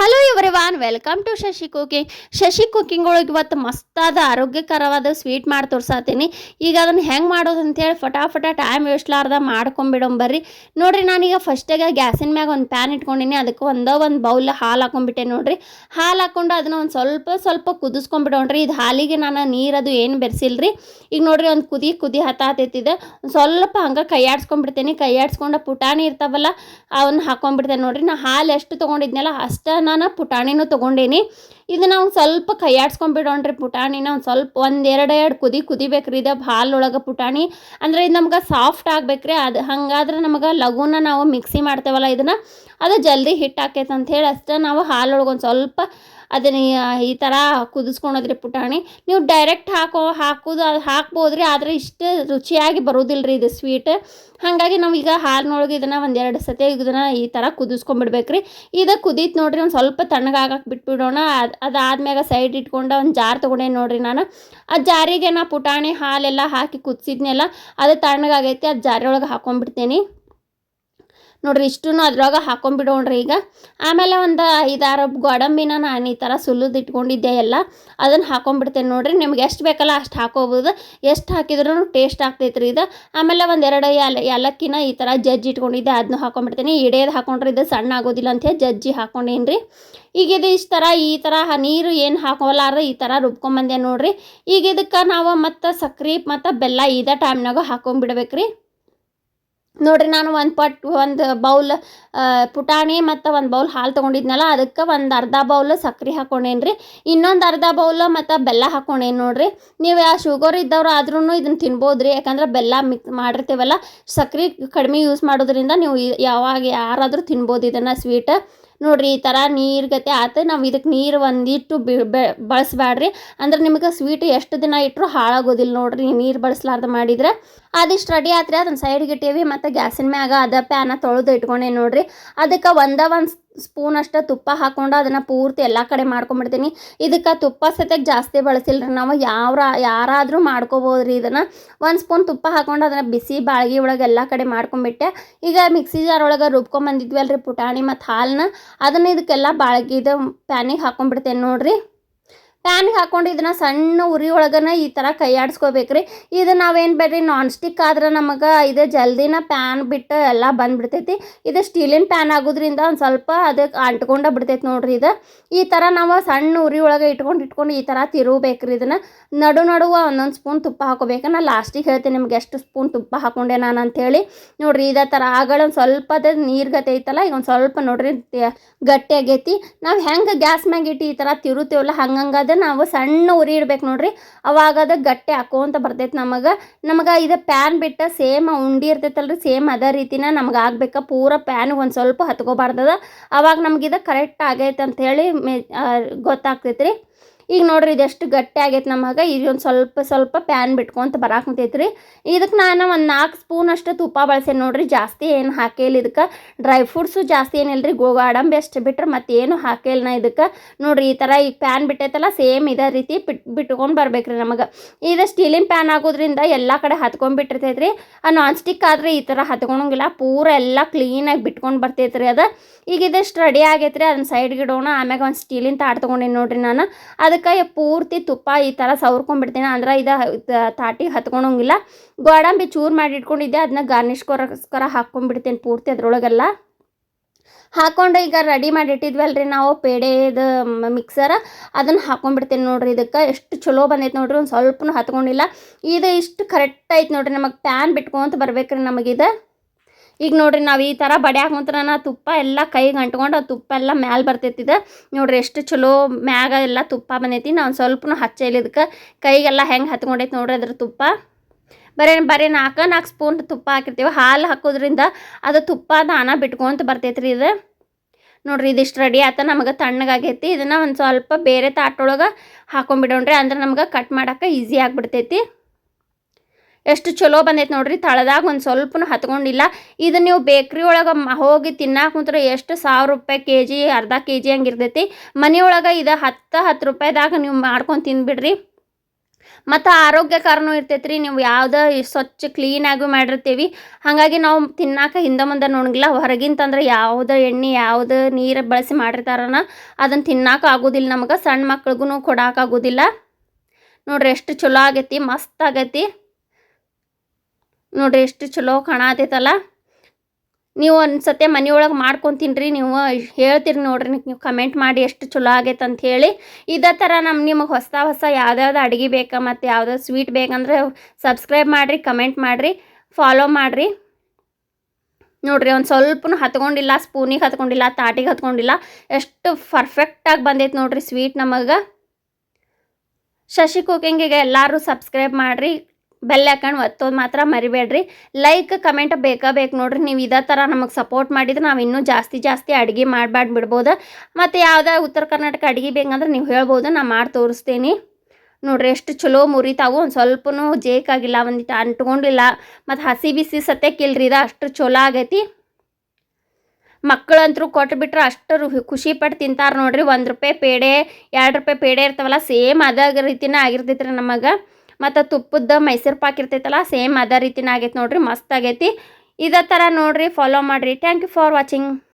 Hello one welcome to Shashi cooking Shashi cooking ಒಳಗೆ ಇವತ್ತು ಮಸ್ತಾದ ಆರೋಗ್ಯಕರವಾದ ಸ್ವೀಟ್ ಮಾಡಿ ತೋರ್ಸಾತೀನಿ. ಈಗ ಅದನ್ನು ಹೆಂಗೆ ಮಾಡೋದು ಅಂತೇಳಿ ಫಟಾಫಟ ಟೈಮ್ ವೇಸ್ಟ್ಲಾರ್ದ ಮಾಡ್ಕೊಂಬಿಡೋಣ ಬರ್ರಿ. ನೋಡ್ರಿ, ನಾನೀಗ ಫಸ್ಟಾಗ ಗ್ಯಾಸಿನ ಮ್ಯಾಗ ಒಂದು ಪ್ಯಾನ್ ಇಟ್ಕೊಂಡಿನಿ. ಅದಕ್ಕೆ ಒಂದೋ ಒಂದು ಬೌಲ್ ಹಾಲು ಹಾಕೊಂಡ್ಬಿಟ್ಟೆ ನೋಡಿರಿ. ಹಾಲು ಹಾಕೊಂಡು ಅದನ್ನ ಒಂದು ಸ್ವಲ್ಪ ಸ್ವಲ್ಪ ಕುದಿಸ್ಕೊಂಬಿಡೋಣ್ರಿ. ಇದು ಹಾಲಿಗೆ ನಾನು ನೀರದು ಏನು ಬೆರೆಸಿಲ್ರಿ. ಈಗ ನೋಡ್ರಿ ಒಂದು ಕುದಿ ಕುದಿ ಹತ್ತಾತೈತಿದೆ ಒಂದು ಸ್ವಲ್ಪ ಹಂಗೆ ಕೈಯಾಡ್ಸ್ಕೊಂಡ್ಬಿಡ್ತೇನೆ. ಕೈಯಾಡ್ಸ್ಕೊಂಡು ಪುಟಾಣಿ ಇರ್ತಾವಲ್ಲ, ಅವನ್ನ ಹಾಕೊಂಡ್ಬಿಡ್ತೇನೆ ನೋಡಿರಿ. ನಾ ಹಾಲು ಎಷ್ಟು ತೊಗೊಂಡಿದ್ನಲ್ಲ ಅಷ್ಟು ನಾನು ಪುಟಾಣಿನೂ ತೊಗೊಂಡೇನಿ. ಇದನ್ನ ಒಂದು ಸ್ವಲ್ಪ ಕೈಯಾಡ್ಸ್ಕೊಂಡ್ಬಿಡೋಣ್ರಿ ಪುಟಾಣಿನ, ಒಂದು ಸ್ವಲ್ಪ ಒಂದು ಎರಡು ಎರಡು ಕುದಿ ಕುದಿಬೇಕ್ರಿ ಇದು ಹಾಲೊಳಗೆ ಪುಟಾಣಿ. ಅಂದರೆ ಇದು ನಮ್ಗೆ ಸಾಫ್ಟ್ ಆಗ್ಬೇಕ್ರಿ, ಅದು ಹಂಗಾದ್ರೆ ನಮಗೆ ಲಘುನ ನಾವು ಮಿಕ್ಸಿ ಮಾಡ್ತೇವಲ್ಲ ಇದನ್ನು, ಅದು ಜಲ್ದಿ ಹಿಟ್ಟು ಆಕೈತೆ ಅಂತ ಹೇಳಿ ಅಷ್ಟೇ ನಾವು ಹಾಲೊಳಗೆ ಒಂದು ಸ್ವಲ್ಪ ಅದನ್ನ ಈ ಥರ ಕುದಿಸ್ಕೊಳೋದ್ರಿ ಪುಟಾಣಿ. ನೀವು ಡೈರೆಕ್ಟ್ ಹಾಕೋ, ಹಾಕೋದು, ಅದು ಹಾಕ್ಬೋದ್ರಿ, ಆದರೆ ಇಷ್ಟು ರುಚಿಯಾಗಿ ಬರೋದಿಲ್ಲ ರೀ ಇದು ಸ್ವೀಟ್ ಹಾಗಾಗಿ ನಾವು ಈಗ ಹಾಲಿನೊಳಗೆ ಇದನ್ನು ಒಂದೆರಡು ಸತಿ ಇದನ್ನು ಈ ಥರ ಕುದಿಸ್ಕೊಂಡ್ಬಿಡ್ಬೇಕ್ರಿ. ಇದು ಕುದೀತು ನೋಡ್ರಿ, ಒಂದು ಸ್ವಲ್ಪ ತಣ್ಣಗಾಗಕ್ಕೆ ಬಿಟ್ಬಿಡೋಣ. ಅದು, ಅದಾದ್ಮ್ಯಾಗ ಸೈಡ್ ಇಟ್ಕೊಂಡು ಒಂದು ಜಾರ್ ತೊಗೊಂಡೇನು ನೋಡ್ರಿ ನಾನು. ಆ ಜಾರಿಗೆ ನಾ ಪುಟಾಣಿ, ಹಾಲೆಲ್ಲ ಹಾಕಿ ಕುದಿಸಿದ್ನೆಲ್ಲ, ಅದು ತಣ್ಣಗಾಗೈತಿ, ಅದು ಜಾರಿ ಹಾಕೊಂಡ್ಬಿಡ್ತೀನಿ ಹಾಕೊಂಡ್ಬಿಡ್ತೇನೆ. ನೋಡ್ರಿ ಇಷ್ಟೂ ಅದ್ರೊಳಗೆ ಹಾಕೊಂಡ್ಬಿಡೋಣ್ರಿ ಈಗ. ಆಮೇಲೆ ಒಂದು ಐದಾರು ಗೋಡಂಬಿನ ನಾನು ಈ ಥರ ಸುಲಿದು ಇಟ್ಕೊಂಡಿದ್ದೆ ಎಲ್ಲ ಅದನ್ನು ಹಾಕೊಂಡ್ಬಿಡ್ತೇನೆ ನೋಡ್ರಿ. ನಿಮ್ಗೆ ಎಷ್ಟು ಬೇಕಲ್ಲ ಅಷ್ಟು ಹಾಕೋಬೋದು. ಎಷ್ಟು ಹಾಕಿದ್ರೂ ಟೇಸ್ಟ್ ಆಗ್ತೈತ್ರಿ ಇದು. ಆಮೇಲೆ ಒಂದೆರಡು ಯಾಲ ಏಲಕ್ಕಿನ ಈ ಥರ ಜಜ್ಜಿ ಇಟ್ಕೊಂಡಿದ್ದೆ ಅದನ್ನು ಹಾಕೊಂಡ್ಬಿಡ್ತೀನಿ ಇಡೇದು ಹಾಕೊಂಡ್ರೆ ಇದು ಸಣ್ಣ ಆಗೋದಿಲ್ಲ ಅಂತೇಳಿ ಜಜ್ಜಿ ಹಾಕೊಂಡೇನಿ ರೀ ಈಗ ಇದು ಇಷ್ಟು ಥರ ಈ ಥರ ನೀರು ಏನು ಹಾಕೋಲಾರ ಈ ಥರ ರುಬ್ಕೊಂಬಂದೆ ನೋಡ್ರಿ. ಈಗ ಇದಕ್ಕೆ ನಾವು ಮತ್ತು ಸಕ್ರೆ ಮತ್ತು ಬೆಲ್ಲ ಇದೇ ಟೈಮ್ನಾಗ ಹಾಕೊಂಡ್ಬಿಡ್ಬೇಕ್ರಿ ನೋಡ್ರಿ, ನಾನು ಒಂದು ಪಟ್, ಒಂದು ಬೌಲ್ ಪುಟಾಣಿ ಮತ್ತು ಒಂದು ಬೌಲ್ ಹಾಲು ತೊಗೊಂಡಿದ್ನಲ್ಲ, ಅದಕ್ಕೆ ಒಂದು ಅರ್ಧ ಬೌಲ್ ಸಕ್ರೆ ಹಾಕೊಂಡೇನಿ ರೀ ಇನ್ನೊಂದು ಅರ್ಧ ಬೌಲ್ ಮತ್ತು ಬೆಲ್ಲ ಹಾಕೊಂಡೇನಿ ನೋಡಿರಿ. ನೀವು ಯಾವ ಶುಗರ್ ಇದ್ದವ್ರು ಆದ್ರೂ ಇದನ್ನು ತಿನ್ಬೋದು ರೀ ಯಾಕಂದ್ರೆ ಬೆಲ್ಲ ಮಿಕ್ಸ್ ಮಾಡಿರ್ತೀವಲ್ಲ, ಸಕ್ರೆ ಕಡಿಮೆ ಯೂಸ್ ಮಾಡೋದ್ರಿಂದ ನೀವು ಯಾವಾಗ ಯಾರಾದರೂ ತಿನ್ಬೋದು ಇದನ್ನು ಸ್ವೀಟ್ ನೋಡ್ರಿ ಈ ಥರ ನೀರು ಗತೆ ಆತು. ನಾವು ಇದಕ್ಕೆ ನೀರು ಒಂದಿಟ್ಟು ಬಿ ಬಳಸಬೇಡ್ರಿ ಅಂದ್ರೆ ನಿಮಗೆ ಸ್ವೀಟ್ ಎಷ್ಟು ದಿನ ಇಟ್ಟರು ಹಾಳಾಗೋದಿಲ್ಲ ನೋಡ್ರಿ. ನೀರು ಬಳಸಲಾರ್ದ ಮಾಡಿದ್ರೆ ಅದಿಷ್ಟು ರೆಡಿ ಆತ್ರಿ. ಅದನ್ನ ಸೈಡ್ಗೆ ಇಟ್ಟೀವಿ ಮತ್ತು ಗ್ಯಾಸಿನ ಮ್ಯಾಗ ಅದ ಪ್ಯಾನ ತೊಳೆದು ಇಟ್ಕೊಂಡೆ ನೋಡ್ರಿ. ಅದಕ್ಕೆ ಒಂದ ಒಂದು ಸ್ಪೂನ್ ಅಷ್ಟು ತುಪ್ಪ ಹಾಕೊಂಡು ಅದನ್ನು ಪೂರ್ತಿ ಎಲ್ಲ ಕಡೆ ಮಾಡ್ಕೊಂಬಿಡ್ತೀನಿ. ಇದಕ್ಕೆ ತುಪ್ಪ ಸತ್ಯಕ್ಕೆ ಜಾಸ್ತಿ ಬಳಸಿಲ್ರಿ ನಾವು. ಯಾವ ಯಾರಾದರೂ ಮಾಡ್ಕೋಬೋದ್ರಿ ಇದನ್ನು. ಒಂದು ಸ್ಪೂನ್ ತುಪ್ಪ ಹಾಕೊಂಡು ಅದನ್ನು ಬಿಸಿ ಬಾಳ್ಗಿ ಒಳಗೆ ಎಲ್ಲ ಕಡೆ ಮಾಡ್ಕೊಂಬಿಟ್ಟೆ. ಈಗ ಮಿಕ್ಸಿ ಜಾರ್ ಒಳಗೆ ರುಬ್ಕೊಂಬಂದಿದ್ವಲ್ರಿ ಪುಟಾಣಿ ಮತ್ತು ಹಾಲನ್ನ ಅದನ್ನು ಇದಕ್ಕೆಲ್ಲ ಬಾಳ್ಗಿದ ಪ್ಯಾನಿಗೆ ಹಾಕೊಂಡ್ಬಿಡ್ತೇನೆ ನೋಡ್ರಿ. ಪ್ಯಾನ್ಗೆ ಹಾಕೊಂಡು ಇದನ್ನ ಸಣ್ಣ ಉರಿ ಒಳಗನ ಈ ಥರ ಕೈ ಆಡಿಸ್ಕೋಬೇಕ್ರಿ ಇದು ನಾವೇನು ಬೇಡ್ರಿ ನಾನ್ ಸ್ಟಿಕ್ ಆದ್ರೆ ನಮಗೆ ಇದು ಜಲ್ದಿನ ಪ್ಯಾನ್ ಬಿಟ್ಟು ಎಲ್ಲ ಬಂದ್ಬಿಡ್ತೈತಿ. ಇದು ಸ್ಟೀಲಿನ ಪ್ಯಾನ್ ಆಗೋದ್ರಿಂದ ಒಂದು ಸ್ವಲ್ಪ ಅದಕ್ಕೆ ಅಂಟ್ಕೊಂಡ ಬಿಡ್ತೈತಿ ನೋಡ್ರಿ ಇದು. ಈ ಥರ ನಾವು ಸಣ್ಣ ಉರಿ ಒಳಗೆ ಇಟ್ಕೊಂಡು ಇಟ್ಕೊಂಡು ಈ ಥರ ತಿರುಗಬೇಕ್ರಿ ಇದನ್ನು. ನಡು ನಡುವ ಒಂದೊಂದು ಸ್ಪೂನ್ ತುಪ್ಪ ಹಾಕೋಬೇಕು. ನಾ ಲಾಸ್ಟಿಗೆ ಹೇಳ್ತೀನಿ ನಿಮ್ಗೆ ಎಷ್ಟು ಸ್ಪೂನ್ ತುಪ್ಪ ಹಾಕೊಂಡೆ ನಾನು ಅಂಥೇಳಿ ನೋಡ್ರಿ ಇದೇ ಥರ ಆಗಳ ಒಂದು ಸ್ವಲ್ಪ ಅದ ನೀರು ಗತಿ ಐತಲ್ಲ, ಈಗ ಒಂದು ಸ್ವಲ್ಪ ನೋಡ್ರಿ ಗಟ್ಟಿ ಆಗೈತಿ. ನಾವು ಹೆಂಗೆ ಗ್ಯಾಸ್ ಮ್ಯಾಗ ಇಟ್ಟು ಈ ಥರ ತಿರುತ್ತೀವಲ್ಲ ನಾವು ಸಣ್ಣ ಉರಿ ಇಡ್ಬೇಕು ನೋಡ್ರಿ. ಅವಾಗ ಅದು ಗಟ್ಟಿ ಹಾಕೋಂತ ಬರ್ತೈತೆ ನಮಗೆ. ನಮಗೆ ಇದು ಪ್ಯಾನ್ ಬಿಟ್ಟ ಸೇಮ್ ಉಂಡಿ ಇರ್ತೈತಲ್ರಿ, ಸೇಮ್ ಅದೇ ರೀತಿನ ನಮ್ಗೆ ಆಗ್ಬೇಕು. ಪೂರ ಪ್ಯಾನ್ ಒಂದು ಸ್ವಲ್ಪ ಹತ್ಕೋಬಾರ್ದದ. ಅವಾಗ ನಮ್ಗೆ ಇದು ಕರೆಕ್ಟ್ ಆಗೈತೆ ಅಂಥೇಳಿ ಮೆ ಗೊತ್ತಾಗ್ತೈತೆ ರೀ ಈಗ ನೋಡ್ರಿ ಇದೆಷ್ಟು ಗಟ್ಟಿ ಆಗೈತೆ ನಮಗೆ ಇದೊಂದು ಸ್ವಲ್ಪ ಸ್ವಲ್ಪ ಪ್ಯಾನ್ ಬಿಟ್ಕೊಂತ ಬರಾಕಂತೈತೆ ರೀ ಇದಕ್ಕೆ ನಾನು ಒಂದು ನಾಲ್ಕು ಸ್ಪೂನ್ ಅಷ್ಟು ತುಪ್ಪ ಬಳಸೇನೆ ನೋಡ್ರಿ. ಜಾಸ್ತಿ ಏನು ಹಾಕೇಲಿ ಇದಕ್ಕೆ. ಡ್ರೈ ಫ್ರೂಟ್ಸು ಜಾಸ್ತಿ ಏನಿಲ್ಲ ರೀ ಗೋಡಂಬಿ ಅಷ್ಟು ಬಿಟ್ರೆ ಮತ್ತೇನು ಹಾಕೇಲ್ ನಾ ಇದಕ್ಕೆ. ನೋಡ್ರಿ ಈ ಥರ ಈಗ ಪ್ಯಾನ್ ಬಿಟ್ಟೈತಲ್ಲ ಸೇಮ್ ಇದೇ ರೀತಿ ಬಿಟ್, ಬಿಟ್ಕೊಂಡು ಬರ್ಬೇಕ್ರಿ ನಮಗೆ ಇದು ಸ್ಟೀಲಿನ ಪ್ಯಾನ್ ಆಗೋದ್ರಿಂದ ಎಲ್ಲ ಕಡೆ ಹತ್ಕೊಂಡ್ಬಿಟ್ಟಿರ್ತೈತೆ ರೀ ಆ ನಾನ್ ಸ್ಟಿಕ್ ಆದರೆ ಈ ಥರ ಹತ್ಕೊಳಂಗಿಲ್ಲ. ಪೂರ ಎಲ್ಲ ಕ್ಲೀನಾಗಿ ಬಿಟ್ಕೊಂಡು ಬರ್ತೈತೆ ರೀ ಅದು. ಈಗ ಇದಿಷ್ಟು ರೆಡಿ ಆಗೈತೆ ರೀ ಅದನ್ನ ಸೈಡ್ಗೆ ಇಡೋಣ. ಆಮ್ಯಾಗ ಒಂದು ಸ್ಟೀಲಿನ ತಾಟ್ ತೊಗೊಂಡಿನಿ ನೋಡ್ರಿ ನಾನು. ಅದಕ್ಕೆ ಪೂರ್ತಿ ತುಪ್ಪ ಈ ಥರ ಸವ್ರ್ಕೊಂಡ್ಬಿಡ್ತೀನಿ. ಅಂದ್ರೆ ಇದು ತಾಟಿ ಹತ್ಕೊಳಂಗಿಲ್ಲ ಗೋಡಂಬಿ ಚೂರು ಮಾಡಿ ಇಟ್ಕೊಂಡಿದ್ದೆ ಅದನ್ನ ಗಾರ್ನಿಷ್ಕೋಸ್ಕರ ಹಾಕ್ಕೊಂಡ್ಬಿಡ್ತೀನಿ ಪೂರ್ತಿ ಅದ್ರೊಳಗೆಲ್ಲ. ಹಾಕೊಂಡು ಈಗ ರೆಡಿ ಮಾಡಿ ಇಟ್ಟಿದ್ವಲ್ರಿ ನಾವು ಪೇಡೆದು ಮಿಕ್ಸರ್ ಅದನ್ನು ಹಾಕೊಂಡ್ಬಿಡ್ತೀನಿ ನೋಡ್ರಿ ಇದಕ್ಕೆ. ಎಷ್ಟು ಚಲೋ ಬಂದೈತೆ ನೋಡ್ರಿ. ಒಂದು ಸ್ವಲ್ಪನೂ ಹತ್ಕೊಂಡಿಲ್ಲ. ಇದು ಇಷ್ಟು ಕರೆಕ್ಟ್ ಐತೆ ನೋಡ್ರಿ. ನಮಗೆ ಪ್ಯಾನ್ ಬಿಟ್ಕೊಂತ ಬರ್ಬೇಕ್ರಿ ನಮಗಿದು ಈಗ ನೋಡ್ರಿ ನಾವು ಈ ಥರ ಬಡ್ಯಾಕ ನಾ ತುಪ್ಪ ಎಲ್ಲ ಕೈಗೆ ಅಂಟ್ಕೊಂಡು ಆ ತುಪ್ಪ ಎಲ್ಲ ಮ್ಯಾಲೆ ಬರ್ತೈತಿದ ನೋಡ್ರಿ ಎಷ್ಟು ಚಲೋ ಮ್ಯಾಗ ಎಲ್ಲ ತುಪ್ಪ ಬಂದೈತಿ. ನಾನು ಸ್ವಲ್ಪ ಹಚ್ಚೈಲಿ ಇದಕ್ಕೆ. ಕೈಗೆಲ್ಲ ಹೆಂಗೆ ಹತ್ಕೊಂಡೈತಿ ನೋಡ್ರಿ ಅದ್ರ ತುಪ್ಪ. ಬರೀ ಬರೀ ನಾಲ್ಕು ನಾಲ್ಕು ಸ್ಪೂನ್ ತುಪ್ಪ ಹಾಕಿರ್ತೀವಿ. ಹಾಲು ಹಾಕೋದ್ರಿಂದ ಅದು ತುಪ್ಪ ದಾನ ಬಿಟ್ಕೊಂತ ಬರ್ತೈತೆ ರೀ ಇದು. ನೋಡ್ರಿ ಇದಿಷ್ಟು ರೆಡಿ ಆತ ನಮಗೆ ತಣ್ಣಗಾಗೈತಿ. ಇದನ್ನು ಒಂದು ಸ್ವಲ್ಪ ಬೇರೆ ತಾಟೊಳಗೆ ಹಾಕೊಂಡ್ಬಿಡೋಣ್ರಿ ಅಂದ್ರೆ ನಮ್ಗೆ ಕಟ್ ಮಾಡೋಕೆ ಈಸಿ ಆಗಿಬಿಡ್ತೈತಿ. ಎಷ್ಟು ಚಲೋ ಬಂದೈತೆ ನೋಡ್ರಿ, ತಳದಾಗ ಒಂದು ಸ್ವಲ್ಪನು ಹತ್ಕೊಂಡಿಲ್ಲ. ಇದು ನೀವು ಬೇಕ್ರಿ ಒಳಗೆ ಹೋಗಿ ತಿನ್ನಕ್ಕೆ ಕುಂತ್ರೆ ಎಷ್ಟು ಸಾವಿರ ರೂಪಾಯಿ ಕೆ ಜಿ ಅರ್ಧ ಕೆ ಜಿ ಹಂಗೆ ಇರ್ತೈತಿ. ಮನೆಯೊಳಗೆ ಇದು ಹತ್ತು ಹತ್ತು ರೂಪಾಯಿದಾಗ ನೀವು ಮಾಡ್ಕೊಂಡು ತಿನ್ಬಿಡ್ರಿ. ಮತ್ತು ಆರೋಗ್ಯಕರನೂ ಇರ್ತೈತೆ ರೀ ನೀವು ಯಾವುದೇ ಸ್ವಚ್ಛ ಕ್ಲೀನಾಗೂ ಮಾಡಿರ್ತೀವಿ. ಹಾಗಾಗಿ ನಾವು ತಿನ್ನಾಕ ಹಿಂದೆ ಮುಂದೆ ನೋಡಂಗಿಲ್ಲ ಹೊರಗಿನ ತಂದ್ರೆ ಯಾವುದೇ ಎಣ್ಣೆ, ಯಾವುದು ನೀರು ಬಳಸಿ ಮಾಡಿರ್ತಾರನ ಅದನ್ನು ತಿನ್ನಾಕ ಆಗೋದಿಲ್ಲ ನಮಗೆ. ಸಣ್ಣ ಮಕ್ಳಿಗೂ ಕೊಡೋಕ್ಕಾಗೋದಿಲ್ಲ ನೋಡ್ರಿ, ಎಷ್ಟು ಚಲೋ ಆಗೈತಿ, ಮಸ್ತ್ ಆಗೈತಿ. ನೋಡ್ರಿ ಎಷ್ಟು ಚಲೋ ಕಾಣತೈತಲ್ಲ. ನೀವು ಒಂದು ಮನೆಯೊಳಗೆ ಮಾಡ್ಕೊಂಡು ತಿನ್ನಿರಿ ನೀವು ಹೇಳ್ತೀರಿ ನೋಡ್ರಿ, ನೀವು ಕಮೆಂಟ್ ಮಾಡಿ ಎಷ್ಟು ಚಲೋ ಆಗೈತೆ ಅಂತ ಹೇಳಿ ಇದೇ ಥರ ನಮ್ಮ ನಿಮಗೆ ಹೊಸ ಹೊಸ ಯಾವ್ದಾವ್ದು ಅಡುಗೆ ಬೇಕಾ ಮತ್ತು ಯಾವ್ದಾವ್ದು ಸ್ವೀಟ್ ಬೇಕಂದ್ರೆ ಸಬ್ಸ್ಕ್ರೈಬ್ ಮಾಡಿರಿ ಕಮೆಂಟ್ ಮಾಡಿರಿ ಫಾಲೋ ಮಾಡಿರಿ. ನೋಡ್ರಿ ಒಂದು ಸ್ವಲ್ಪನೂ ಹತ್ಕೊಂಡಿಲ್ಲ ಸ್ಪೂನಿಗೆ ಹತ್ಕೊಂಡಿಲ್ಲ, ತಾಟಿಗೆ ಹತ್ಕೊಂಡಿಲ್ಲ, ಎಷ್ಟು ಪರ್ಫೆಕ್ಟಾಗಿ ಬಂದೈತೆ ನೋಡ್ರಿ ಸ್ವೀಟ್ ನಮಗೆ. ಶಶಿ ಕುಕಿಂಗಿಗೆ ಎಲ್ಲರೂ ಸಬ್ಸ್ಕ್ರೈಬ್ ಮಾಡಿರಿ. ಬೆಲ್ ಹಾಕೊಂಡು ಒತ್ತೋದು ಮಾತ್ರ ಮರಿಬೇಡ್ರಿ. ಲೈಕ್ ಕಮೆಂಟ್ ಬೇಕಾ ಬೇಕು ನೋಡ್ರಿ. ನೀವು ಇದೇ ಥರ ನಮಗೆ ಸಪೋರ್ಟ್ ಮಾಡಿದ್ರೆ ನಾವು ಇನ್ನೂ ಜಾಸ್ತಿ ಜಾಸ್ತಿ ಅಡುಗೆ ಮಾಡಬಾರ್ದು ಬಿಡ್ಬೋದು. ಮತ್ತು ಯಾವುದೇ ಉತ್ತರ ಕರ್ನಾಟಕ ಅಡುಗೆ ಬೇಕಂದ್ರೆ ನೀವು ಹೇಳ್ಬೋದು ನಾನು ಮಾಡಿ ತೋರಿಸ್ತೀನಿ. ನೋಡ್ರಿ ಎಷ್ಟು ಚಲೋ ಮುರಿತಾವು. ಒಂದು ಸ್ವಲ್ಪನೂ ಜೇಕಾಗಿಲ್ಲ ಒಂದಿಟ್ಟು ಅಂಟ್ಕೊಂಡಿಲ್ಲ. ಮತ್ತು ಹಸಿ ಬಿಸಿ ಸತ್ಯಕ್ಕಿಲ್ರಿ ಇದು ಅಷ್ಟು ಚಲೋ ಆಗೈತಿ. ಮಕ್ಕಳಂತರೂ ಕೊಟ್ಬಿಟ್ರೆ ಅಷ್ಟು ಖುಷಿ ಪಟ್ಟು ತಿಂತಾರೆ ನೋಡ್ರಿ. ಒಂದು ರೂಪಾಯಿ ಪೇಡೆ, ಎರಡು ರೂಪಾಯಿ ಪೇಡೆ ಇರ್ತಾವಲ್ಲ, ಸೇಮ್ ಅದಾಗ ರೀತಿನೇ ಆಗಿರ್ತೈತ್ರಿ ನಮಗೆ. ಮತ್ತು ತುಪ್ಪದ ಮೈಸೂರು ಪಾಕ್ ಇರ್ತೈತಲ್ಲ ಸೇಮ್ ಅದೇ ರೀತಿನೇ ಆಗೈತೆ ನೋಡ್ರಿ, ಮಸ್ತ್ ಆಗೈತಿ. ಇದೇ ಥರ ನೋಡ್ರಿ ಫಾಲೋ ಮಾಡಿರಿ. Thank you for watching